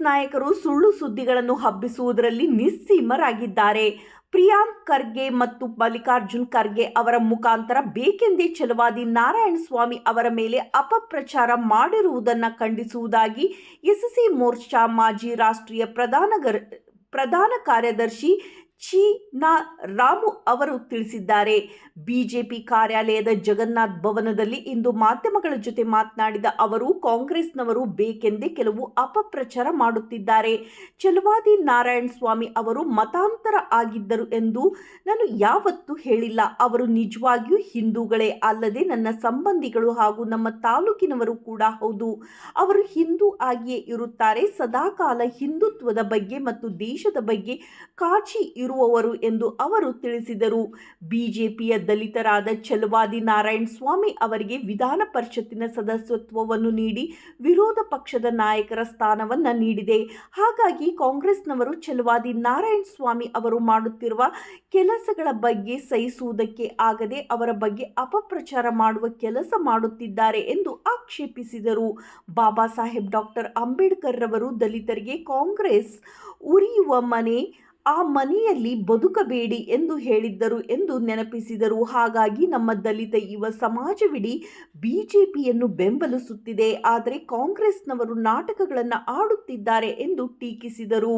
ನಾಯಕರು ಸುಳ್ಳು ಸುದ್ದಿಗಳನ್ನು ಹಬ್ಬಿಸುವುದರಲ್ಲಿ ನಿಸ್ಸೀಮರಾಗಿದ್ದಾರೆ. ಪ್ರಿಯಾಂಕ್ ಖರ್ಗೆ ಮತ್ತು ಮಲ್ಲಿಕಾರ್ಜುನ್ ಖರ್ಗೆ ಅವರ ಮುಖಾಂತರ ಬೇಕೆಂದೇ ಛಲವಾದಿ ನಾರಾಯಣ ಸ್ವಾಮಿ ಅವರ ಮೇಲೆ ಅಪಪ್ರಚಾರ ಮಾಡಿರುವುದನ್ನು ಖಂಡಿಸುವುದಾಗಿ ಎಸ್ಸಿ ಮೋರ್ಚಾ ಮಾಜಿ ರಾಷ್ಟ್ರೀಯ ಪ್ರಧಾನ ಪ್ರಧಾನ ಕಾರ್ಯದರ್ಶಿ ಚಿ ನಾ ರಾಮು ಅವರು ತಿಳಿಸಿದ್ದಾರೆ. ಬಿಜೆಪಿ ಕಾರ್ಯಾಲಯದ ಜಗನ್ನಾಥ್ ಭವನದಲ್ಲಿ ಇಂದು ಮಾಧ್ಯಮಗಳ ಜೊತೆ ಮಾತನಾಡಿದ ಅವರು, ಕಾಂಗ್ರೆಸ್ನವರು ಬೇಕೆಂದೇ ಕೆಲವು ಅಪಪ್ರಚಾರ ಮಾಡುತ್ತಿದ್ದಾರೆ. ಚಲವಾದಿ ನಾರಾಯಣ ಸ್ವಾಮಿ ಅವರು ಮತಾಂತರ ಆಗಿದ್ದರು ಎಂದು ನಾನು ಯಾವತ್ತೂ ಹೇಳಿಲ್ಲ. ಅವರು ನಿಜವಾಗಿಯೂ ಹಿಂದೂಗಳೇ ಅಲ್ಲದೆ ನನ್ನ ಸಂಬಂಧಿಗಳು ಹಾಗೂ ನಮ್ಮ ತಾಲೂಕಿನವರು ಕೂಡ ಹೌದು. ಅವರು ಹಿಂದೂ ಆಗಿಯೇ ಇರುತ್ತಾರೆ. ಸದಾಕಾಲ ಹಿಂದುತ್ವದ ಬಗ್ಗೆ ಮತ್ತು ದೇಶದ ಬಗ್ಗೆ ಕಾಳಜಿ ಇರುವವರು ಎಂದು ಅವರು ತಿಳಿಸಿದರು. ಬಿಜೆಪಿಯ ದಲಿತರಾದ ಛಲವಾದಿ ನಾರಾಯಣ ಸ್ವಾಮಿ ಅವರಿಗೆ ವಿಧಾನ ಪರಿಷತ್ತಿನ ಸದಸ್ಯತ್ವವನ್ನು ನೀಡಿ ವಿರೋಧ ಪಕ್ಷದ ನಾಯಕರ ಸ್ಥಾನವನ್ನು ನೀಡಿದೆ. ಹಾಗಾಗಿ ಕಾಂಗ್ರೆಸ್ನವರು ಛಲವಾದಿ ನಾರಾಯಣ ಸ್ವಾಮಿ ಅವರು ಮಾಡುತ್ತಿರುವ ಕೆಲಸಗಳ ಬಗ್ಗೆ ಸಹಿಸುವುದಕ್ಕೆ ಆಗದೆ ಅವರ ಬಗ್ಗೆ ಅಪಪ್ರಚಾರ ಮಾಡುವ ಕೆಲಸ ಮಾಡುತ್ತಿದ್ದಾರೆ ಎಂದು ಆಕ್ಷೇಪಿಸಿದರು. ಬಾಬಾ ಸಾಹೇಬ್ ಡಾಕ್ಟರ್ ಅಂಬೇಡ್ಕರ್ ರವರು ದಲಿತರಿಗೆ ಕಾಂಗ್ರೆಸ್ ಉರಿಯುವ ಮನೆ ಆ ಮನೆಯಲ್ಲಿ ಬದುಕಬೇಡಿ ಎಂದು ಹೇಳಿದ್ದರು ಎಂದು ನೆನಪಿಸಿದರು. ಹಾಗಾಗಿ ನಮ್ಮ ದಲಿತ ಯುವ ಸಮಾಜವಿಡೀ ಬಿಜೆಪಿಯನ್ನು ಬೆಂಬಲಿಸುತ್ತಿದೆ. ಆದರೆ ಕಾಂಗ್ರೆಸ್ನವರು ನಾಟಕಗಳನ್ನು ಆಡುತ್ತಿದ್ದಾರೆ ಎಂದು ಟೀಕಿಸಿದರು.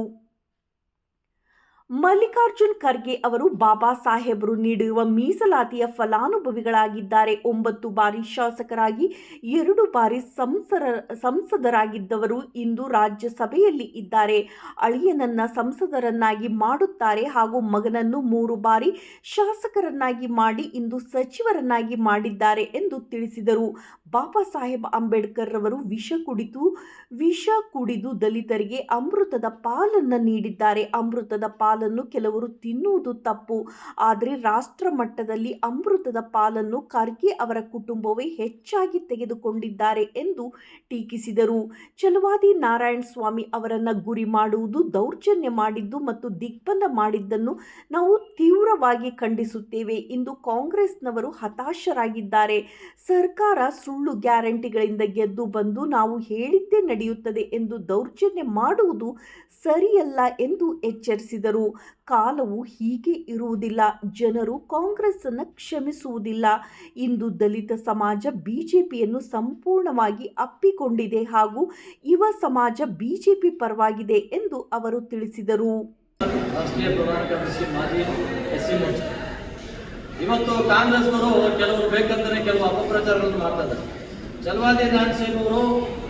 ಮಲ್ಲಿಕಾರ್ಜುನ್ ಖರ್ಗೆ ಅವರು ಬಾಬಾ ಸಾಹೇಬರು ನೀಡಿರುವ ಮೀಸಲಾತಿಯ ಫಲಾನುಭವಿಗಳಾಗಿದ್ದಾರೆ. ಒಂಬತ್ತು ಬಾರಿ ಶಾಸಕರಾಗಿ, ಎರಡು ಬಾರಿ ಸಂಸರ, ಸಂಸದರಾಗಿದ್ದವರು ಇಂದು ರಾಜ್ಯಸಭೆಯಲ್ಲಿ ಇದ್ದಾರೆ. ಅಳಿಯನನ್ನ ಸಂಸದರನ್ನಾಗಿ ಮಾಡುತ್ತಾರೆ ಹಾಗೂ ಮಗನನ್ನು ಮೂರು ಬಾರಿ ಶಾಸಕರನ್ನಾಗಿ ಮಾಡಿ ಇಂದು ಸಚಿವರನ್ನಾಗಿ ಮಾಡಿದ್ದಾರೆ ಎಂದು ತಿಳಿಸಿದರು. ಬಾಬಾ ಸಾಹೇಬ್ ಅಂಬೇಡ್ಕರ್ ರವರು ವಿಷ ಕುಡಿತು ವಿಷ ಕುಡಿದು ದಲಿತರಿಗೆ ಅಮೃತದ ಪಾಲನ್ನು ನೀಡಿದ್ದಾರೆ. ಅಮೃತದ ಪಾಲನ್ನು ಕೆಲವರು ತಿನ್ನುವುದು ತಪ್ಪು. ಆದರೆ ರಾಷ್ಟ್ರ ಮಟ್ಟದಲ್ಲಿ ಅಮೃತದ ಪಾಲನ್ನು ಖರ್ಗೆ ಅವರ ಕುಟುಂಬವೇ ಹೆಚ್ಚಾಗಿ ತೆಗೆದುಕೊಂಡಿದ್ದಾರೆ ಎಂದು ಟೀಕಿಸಿದರು. ಛಲವಾದಿ ನಾರಾಯಣ ಸ್ವಾಮಿ ಅವರನ್ನು ಗುರಿ ಮಾಡುವುದು ದೌರ್ಜನ್ಯ ಮಾಡಿದ್ದು ಮತ್ತು ದಿಗ್ಬಂಧ ಮಾಡಿದ್ದನ್ನು ನಾವು ತೀವ್ರವಾಗಿ ಖಂಡಿಸುತ್ತೇವೆ ಇಂದು ಕಾಂಗ್ರೆಸ್ನವರು ಹತಾಶರಾಗಿದ್ದಾರೆ. ಸರ್ಕಾರ ಗ್ಯಾರಂಟಿಗಳಿಂದ ಗೆದ್ದು ಬಂದು ನಾವು ಹೇಳಿದ್ದೇ ನಡೆಯುತ್ತದೆ ಎಂದು ದೌರ್ಜನ್ಯ ಮಾಡುವುದು ಸರಿಯಲ್ಲ ಎಂದು ಎಚ್ಚರಿಸಿದರು. ಕಾಲವು ಹೀಗೆ ಇರುವುದಿಲ್ಲ. ಜನರು ಕಾಂಗ್ರೆಸ್ಸನ್ನು ಕ್ಷಮಿಸುವುದಿಲ್ಲ. ಇಂದು ದಲಿತ ಸಮಾಜ ಬಿಜೆಪಿಯನ್ನು ಸಂಪೂರ್ಣವಾಗಿ ಅಪ್ಪಿಕೊಂಡಿದೆ ಹಾಗೂ ಯುವ ಸಮಾಜ ಬಿಜೆಪಿ ಪರವಾಗಿದೆ ಎಂದು ಅವರು ತಿಳಿಸಿದರು. ಇವತ್ತು ಕಾಂಗ್ರೆಸ್ನವರು ಕೆಲವರು ಬೇಕಂತಾನೆ ಕೆಲವು ಅಪಪ್ರಚಾರಗಳನ್ನು ಮಾಡ್ತಾರೆ ಚಲವಾದಿ ಅವರು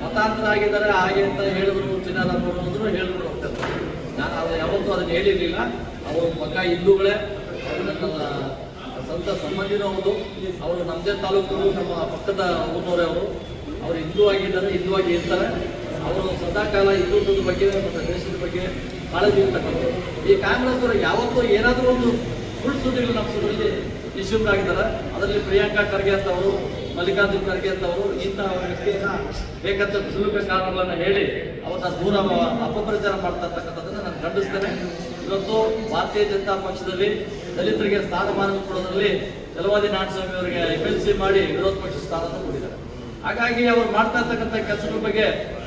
ಮತಾಂತರ ಆಗಿದ್ದಾರೆ, ಹಾಗೆ ಅಂತ ಹೇಳಿದ್ರು ಚಿನ್ನರಾಮವರು ಅಂದ್ರು ಹೇಳ್ಕೊಂಡು ಹೋಗ್ತಾರೆ ನಾನು ಅದು ಯಾವತ್ತೂ ಅದನ್ನು ಹೇಳಿರಲಿಲ್ಲ. ಅವರು ಮಗ ಹಿಂದೂಗಳೇ ಸಂತ ಸ್ವಂತ ಅವರು ನಮ್ಮದೇ ತಾಲೂಕು, ನಮ್ಮ ಪಕ್ಕದ ಊರಿನವರೇ ಅವರು. ಅವರು ಹಿಂದೂ ಆಗಿದ್ದಾರೆ, ಹಿಂದೂ ಆಗಿ ಇರ್ತಾರೆ. ಅವರು ಸದಾಕಾಲ ಹಿಂದುತ್ವದ ಬಗ್ಗೆ ಮತ್ತು ದೇಶದ ಬಗ್ಗೆ ಕಾಳಜಿ ಇರ್ತಕ್ಕಂಥದ್ದು ಈ ಕಾಂಗ್ರೆಸ್ ಅವರು ಯಾವತ್ತೂ ಏನಾದರೂ ಒಂದು ಸುಳ್ಳು ಸುದ್ದಿಗಳು ನಮ್ಸೋದ್ರಲ್ಲಿ ನಿಶುಮ್ರಾಗಿದ್ದಾರೆ ಅದರಲ್ಲಿ ಪ್ರಿಯಾಂಕಾ ಖರ್ಗೆ ಅಂತವರು, ಮಲ್ಲಿಕಾರ್ಜುನ್ ಖರ್ಗೆ ಅಂತವರು, ಇಂತಹ ವ್ಯಕ್ತಿಯನ್ನ ಬೇಕಂತ ಸುಲಭ ಕಾರಣಗಳನ್ನು ಹೇಳಿ ಅವರ ದೂರ ಅಪಪ್ರಚಾರ ಮಾಡ್ತಾ ಇರ್ತಕ್ಕಂಥದ್ದನ್ನು ನಾನು ಖಂಡಿಸ್ತೇನೆ. ಇವತ್ತು ಭಾರತೀಯ ಜನತಾ ಪಕ್ಷದಲ್ಲಿ ದಲಿತರಿಗೆ ಸ್ಥಾನಮಾನ ಕೊಡೋದ್ರಲ್ಲಿ ಜಲವಾದಿ ನಾರಾಯಣಸ್ವಾಮಿ ಅವರಿಗೆ ಎಂ ಎಲ್ ಸಿ ಮಾಡಿ ವಿರೋಧ ಪಕ್ಷ ಸ್ಥಾನವನ್ನು ಕೊಟ್ಟಿದ್ದಾರೆ. ಹಾಗಾಗಿ ಅವರು ಮಾಡ್ತಾ ಇರ್ತಕ್ಕಂಥ ಕೆಲಸಗಳ ಬಗ್ಗೆ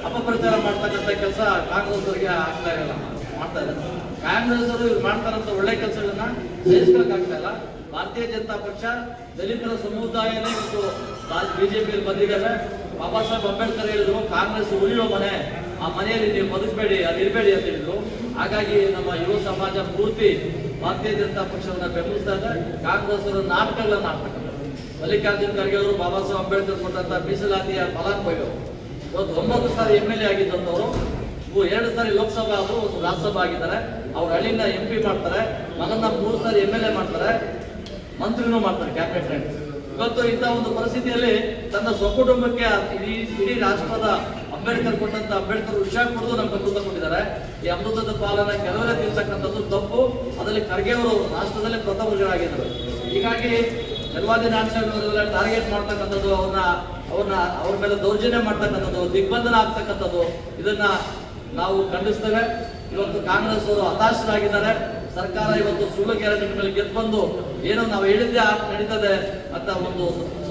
ಅಪಪ್ರಚಾರ ಮಾಡ್ತಕ್ಕಂಥ ಕೆಲಸ ಕಾಂಗ್ರೆಸ್ ಅವರಿಗೆ ಆಗ್ತಾ ಇಲ್ಲ. ಮಾಡ್ತಾ ಇದ್ದಾರೆ. ಕಾಂಗ್ರೆಸ್ ಅವರು ಇವ್ರು ಮಾಡ್ತಾರಂತ ಒಳ್ಳೆ ಕೆಲಸಗಳನ್ನ ಆಗ್ತಾ ಇಲ್ಲ. ಭಾರತೀಯ ಜನತಾ ಪಕ್ಷ ದಲಿತರ ಸಮುದಾಯನೇ ಇವತ್ತು ಬಿಜೆಪಿಯಲ್ಲಿ ಬಂದಿದ್ದಾರೆ ಬಾಬಾ ಸಾಹೇಬ್ ಅಂಬೇಡ್ಕರ್ ಹೇಳಿದ್ರು, ಕಾಂಗ್ರೆಸ್ ಉಳಿಯೋ ಮನೆ, ಆ ಮನೆಯಲ್ಲಿ ನೀವು ಬದುಕಬೇಡಿ ಅಲ್ಲಿ ಇರಬೇಡಿ ಅಂತ ಹೇಳಿದ್ರು. ಹಾಗಾಗಿ ನಮ್ಮ ಯುವ ಸಮಾಜ ಪೂರ್ತಿ ಭಾರತೀಯ ಜನತಾ ಪಕ್ಷವನ್ನ ಬೆಂಬಲಿಸ್ತಾ ಕಾಂಗ್ರೆಸ್ ಅವರ ನಾಟಕಗಳನ್ನ ಆಡ್ತಾರೆ ಮಲ್ಲಿಕಾರ್ಜುನ್ ಖರ್ಗೆ ಅವರು ಬಾಬಾ ಸಾಹೇಬ್ ಅಂಬೇಡ್ಕರ್ ಕೊಟ್ಟಂತ ಮೀಸಲಾತಿಯ ಫಲಾನುಭವಿಗಳು ಇವತ್ತು ಒಂಬತ್ತು ಸಾರಿ ಎಂ ಎಲ್ ಎ ಆಗಿದ್ದಂಥವ್ರು ಎರಡು ಸಾರಿ ಲೋಕಸಭಾ ಒಂದು ರಾಜ್ಯಸಭಾ ಆಗಿದ್ದಾರೆ. ಅವ್ರ ಹಳ್ಳಿನ ಎಂ ಪಿ ಮಾಡ್ತಾರೆ. ಮಗನ ಮೂರು ಸಾರಿ ಎಂ ಎಲ್ ಎ ಮಾಡ್ತಾರೆ. ಮಂತ್ರಿನೂ ಮಾಡ್ತಾರೆ ಕ್ಯಾಬಿನೆಟ್ ಇವತ್ತು ಇಂಥ ಒಂದು ಪರಿಸ್ಥಿತಿಯಲ್ಲಿ ತನ್ನ ಸ್ವಕುಟುಂಬಕ್ಕೆ ಇಡೀ ಇಡೀ ರಾಷ್ಟ್ರದ ಅಂಬೇಡ್ಕರ್ ಕೊಟ್ಟಂತ ಅಂಬೇಡ್ಕರ್ ವಿಷ ಕೊಡೋದು ನಮ್ಗೆ ಅಮೃತ ಕೊಟ್ಟಿದ್ದಾರೆ ಈ ಅಮೃತದ ಪಾಲನ ಕೆಲವರೇ ತಿಳ್ತಕ್ಕಂಥದ್ದು ತಪ್ಪು. ಅದರಲ್ಲಿ ಖರ್ಗೆ ಅವರು ರಾಷ್ಟ್ರದಲ್ಲೇ ಪ್ರಥಮರಾಗಿದ್ದರು ಹೀಗಾಗಿ ನಿರ್ವಾದಿ ನಾಯಕರೆಲ್ಲ ಟಾರ್ಗೆಟ್ ಮಾಡ್ತಕ್ಕಂಥದ್ದು, ಅವ್ರನ್ನ ಅವ್ರನ್ನ, ಅವ್ರ ಮೇಲೆ ದೌರ್ಜನ್ಯ ಮಾಡ್ತಕ್ಕಂಥದ್ದು, ದಿಗ್ಬಂಧನ ಆಗ್ತಕ್ಕಂಥದ್ದು, ಇದನ್ನ ನಾವು ಖಂಡಿಸ್ತೇವೆ. ಇವತ್ತು ಕಾಂಗ್ರೆಸ್ ಅವರು ಹತಾಶರಾಗಿದ್ದಾರೆ. ಸರ್ಕಾರ ಇವತ್ತು ಸುಳ್ಳು ಗ್ಯಾರಂಟಿ ಮೇಲೆ ಗೆದ್ದು ಬಂದು ಏನೋ ನಾವು ಹೇಳಿದ್ದೆ ನಡೀತದೆ ಅಂತ ಒಂದು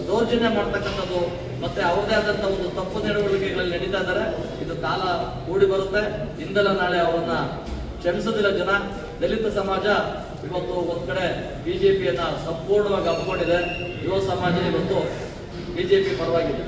ದೌರ್ಜನ್ಯ ಮಾಡ್ತಕ್ಕಂಥದ್ದು ಮತ್ತೆ ಅವರದೇ ಆದಂತಹ ಒಂದು ತಪ್ಪು ನಡವಳಿಕೆಗಳಲ್ಲಿ ನಡೀತಾ ಇದ್ದಾರೆ. ಇದು ಕಾಲ ಕೂಡಿ ಬರುತ್ತೆ. ಇಂದಲ ನಾಳೆ ಅವರನ್ನ ಕ್ಷಮಿಸೋದಿಲ್ಲ ಜನ. ದಲಿತ ಸಮಾಜ ಇವತ್ತು ಒಂದ್ ಕಡೆ ಬಿಜೆಪಿಯನ್ನ ಸಂಪೂರ್ಣವಾಗಿ ಅಪ್ಕೊಂಡಿದೆ ಯುವ ಸಮಾಜ ಇವತ್ತು ಬಿಜೆಪಿ ಪರವಾಗಿದೆ.